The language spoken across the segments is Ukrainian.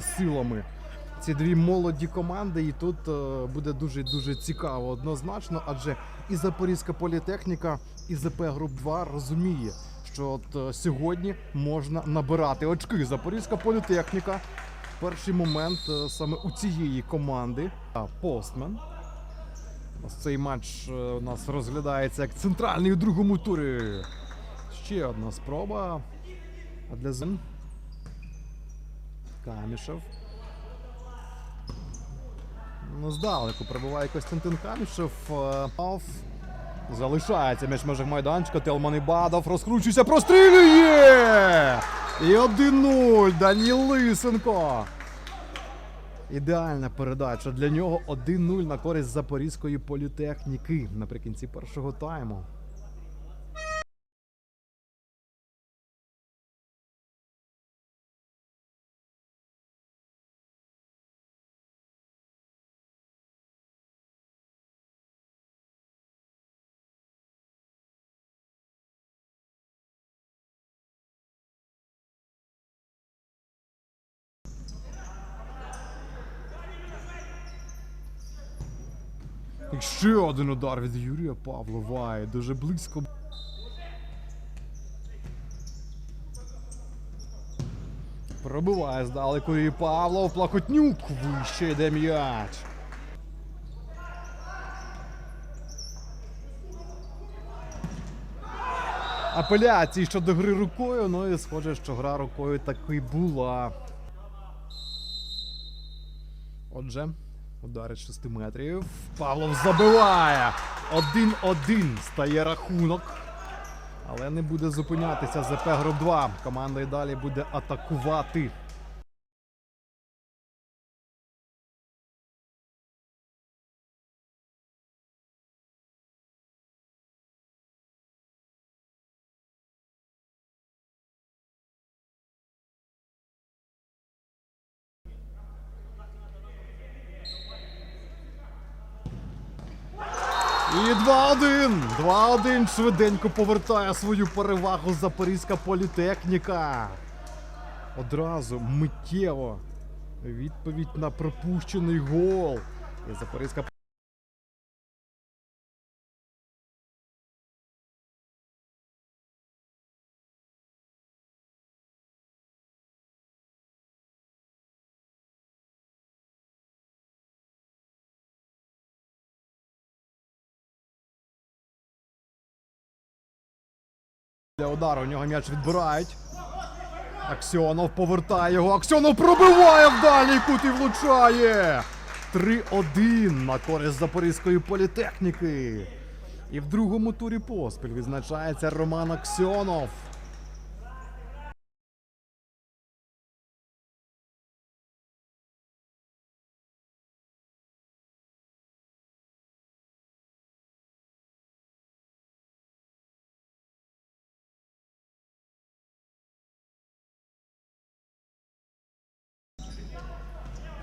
силами. Ці дві молоді команди, і тут е, буде дуже дуже цікаво однозначно, адже і Запорізька політехніка, і ЗП Груп 2 розуміє, що от е, сьогодні можна набирати очки. Запорізька політехніка. Перший момент е, саме у цієї команди. Постмен. Цей матч у нас розглядається як центральний у другому турі. Ще одна спроба. А для Зен. Камішев. Ну, здалеку прибуває Костянтин Камішев. Е. Залишається між межах майданчика. Телман Ібадов розкручується, прострілює! І 1-0. Даніл Лисенко. Ідеальна передача для нього 1-0 на користь Запорізької політехніки наприкінці першого тайму. І ще один удар від Юрія Павлова. Дуже близько. Пробиває здалеку і Павлов. Плахотнюк. Вище йде м'яч. Апеляції щодо гри рукою. Ну і схоже, що гра рукою таки була. Отже, ударить 6 метрів. Павлов забиває. 1-1 стає рахунок. Але не буде зупинятися ЗП Груп 2. Команда і далі буде атакувати. І 2-1. 2-1 швиденько повертає свою перевагу Запорізька політехніка. Одразу миттєво. Відповідь на пропущений гол. І Запорізька для удару. У нього м'яч відбирають. Аксьонов повертає його. Аксьонов пробиває в дальній кут і влучає. 3-1 на користь Запорізької політехніки. І в другому турі поспіль відзначається Роман Аксьонов.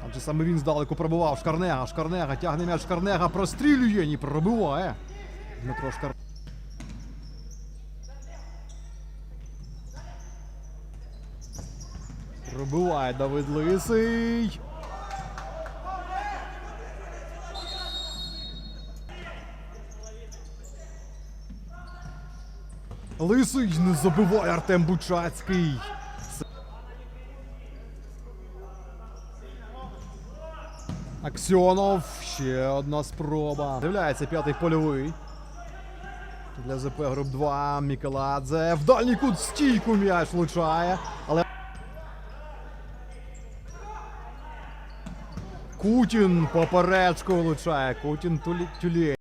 Адже саме він здалеку пробивав Шкарнега. Шкарнега тягне м'яч Шкарнега, прострілює, ні пробиває. Дмитро Шкар... Пробиває Давид Лисий. Лисий не забиває Артем Бучацький. Аксьонов. Ще одна спроба. Дивляється п'ятий польовий. Для ЗП груп 2. Мікеладзе. В дальній кут стійку м'яч влучає. Але. Кутін поперечку влучає. Кутін тюлє.